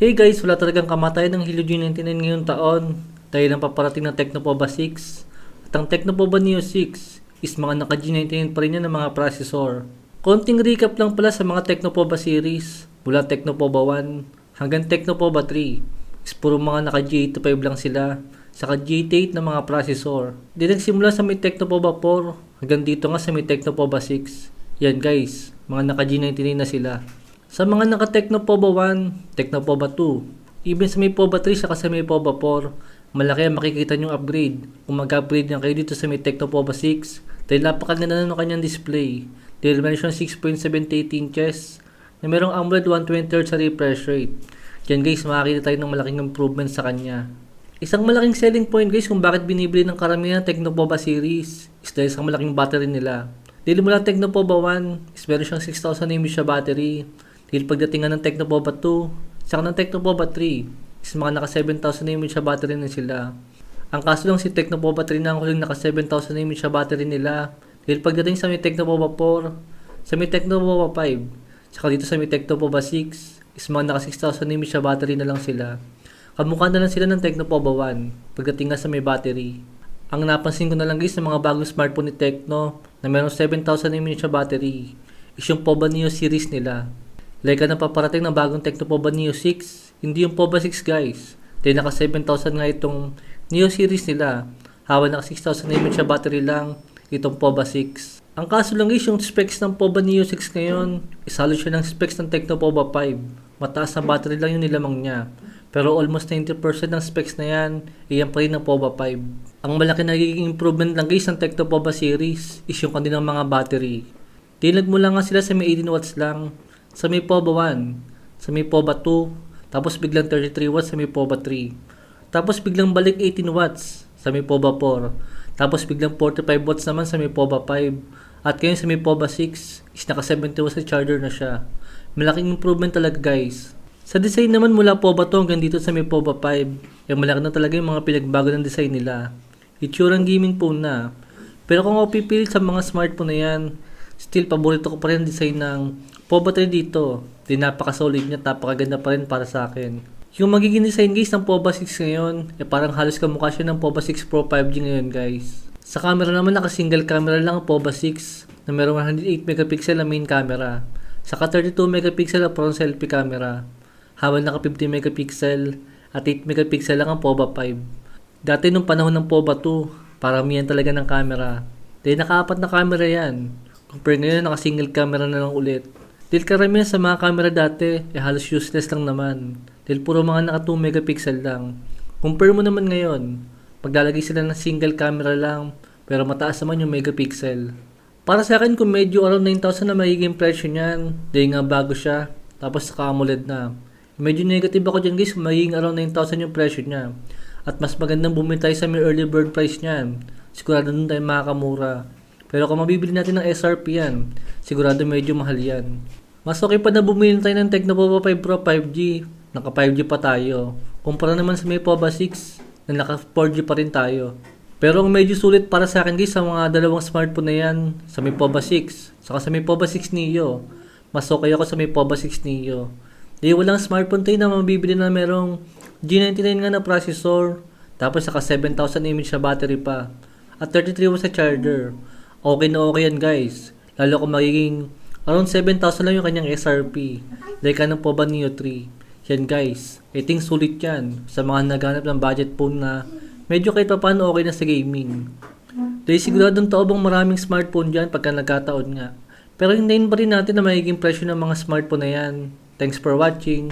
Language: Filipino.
Hey guys, wala talagang kamatayan ng Helio G99 ngayong taon dahil ang paparating ng Tecnopova 6 at ang Tecnopova Neo 6 is mga naka G99 pa rin yan ng mga processor. Konting recap lang pala sa mga Tecnopova series mula Tecnopova 1 hanggang Tecnopova 3 is puro mga naka G85 lang sila saka G88 na mga processor. Di nagsimula sa may Tecnopova 4 hanggang dito nga sa may Tecnopova 6. Yan guys, mga naka G99 na sila. Sa mga naka Tecnopova 1, Tecnopova 2, even sa may Pova 3 saka sa may Pova 4, malaki ang makikita nyong upgrade. Kung mag-upgrade na kayo dito sa may Tecnopova 6, dahil napakaganda na ng kanyang display. Dahil meron siyang 6.78 inches na merong AMOLED 120Hz sa refresh rate. Yan guys, makakita tayo ng malaking improvement sa kanya. Isang malaking selling point guys kung bakit binibili ng karamihan ng Tecnopova series is dahil sa malaking battery nila. Dahil mula Tecnopova 1 is meron siyang 6,000 mAh battery. Dahil pagdating nga ng Tecnopova 2, saka ng Tecnopova 3, is mga naka 7,000 mAh siya battery na sila. Ang kaso lang si Tecnopova 3 na ang huling naka 7,000 mAh siya battery nila. Dahil pagdating sa may Tecnopova 4, sa may Tecnopova 5, saka dito sa may Tecnopova 6, is mga naka 6,000 mAh siya battery na lang sila. Kamukha na lang sila ng Tecnopova 1 pagdating nga sa may battery. Ang napansin ko na lang guys sa mga bagong smartphone ni Tecno na meron 7,000 mAh battery is yung Pova Neo series nila. Like na paparating ng bagong Tecnopova Neo 6, hindi yung Pova 6 guys. Dahil naka 7,000 nga itong Neo series nila. Hawa naka 6,000 mAh battery lang itong Pova 6. Ang kaso lang guys, yung specs ng Pova Neo 6 ngayon, isalo siya ng specs ng Tecnopova 5. Mataas na battery lang yung nilamang niya. Pero almost 90% ng specs na yan, iyan pa rin ng Pova 5. Ang malaki na nagiging improvement lang guys ng Tecnopova series is yung kanilang mga battery. Di nagmula nga sila sa may 18 watts lang, sa may Pova 1, sa may Pova 2, tapos biglang 33 watts sa may Pova 3. Tapos biglang balik 18 watts sa may Pova 4. Tapos biglang 45 watts naman sa may Pova 5. At ngayon sa may Pova 6 is naka 70 watts na charger na siya. Malaking improvement talaga guys. Sa design naman mula Pova 2 hanggang dito sa may Pova 5, eh malaki na talaga yung mga pinagbago ng design nila. Itsurang gaming phone na. Pero kung ako pipili sa mga smartphone na yan, still paborito ko pa rin design ng Pova 3 dito. Di napaka-solid niya, napakaganda pa rin para sa akin. Yung magiging design guys ng Pova 6 ngayon, eh parang halos kamukha siya ng Pova 6 Pro 5G ngayon guys. Sa camera naman naka single camera lang ang Pova 6 na merong 108 megapixel na main camera. Saka 32 megapixel na front selfie camera. Habang naka 50 megapixel at 8 megapixel lang ang Pova 5. Dati nung panahon ng Pova 2, parang yan talaga ng camera. Dahil nakaapat na camera yan. Compare ngayon naka single camera na lang ulit. Dahil karamihan sa mga camera dati, eh halos useless lang naman. Dahil puro mga naka 2 megapixel lang. Compare mo naman ngayon, maglalagay sila ng single camera lang, pero mataas naman yung megapixel. Para sa akin, kung medyo around 9,000 na magiging presyo niyan, dahil nga bago siya, tapos saka AMOLED na. Medyo negative ako dyan guys, magiging around 9,000 yung presyo niya. At mas magandang bumili tayo sa may early bird price niyan. Sigurado nun tayo makakamura. Pero kung mabibili natin ng SRP yan, sigurado medyo mahal yan. Mas okay pa na bumili tayo ng Tecnopova 5 Pro 5G. Naka 5G pa tayo. Kumpara naman sa may Pova 6 na naka 4G pa rin tayo. Pero ang medyo sulit para sa akin guys sa mga dalawang smartphone na yan sa may Pova 6 saka sa may Pova 6 Neo. Mas okay ako sa may Pova 6 Neo. Di walang smartphone tayo na mabibili na merong G99 nga na processor tapos saka 7,000 mAh na battery pa at 33 watts na charger. Okay na okay yan guys. Lalo kung magiging around 7,000 lang yung kanyang SRP. Like ka ng Pova Neo 3. Yan guys. I think sulit yan sa mga naghanap ng budget phone na medyo kahit pa paano okay na sa gaming. Dahil siguradong taobang maraming smartphone dyan pagka nagkataon nga. Pero hintayin pa rin natin na magiging presyo ng mga smartphone na yan. Thanks for watching.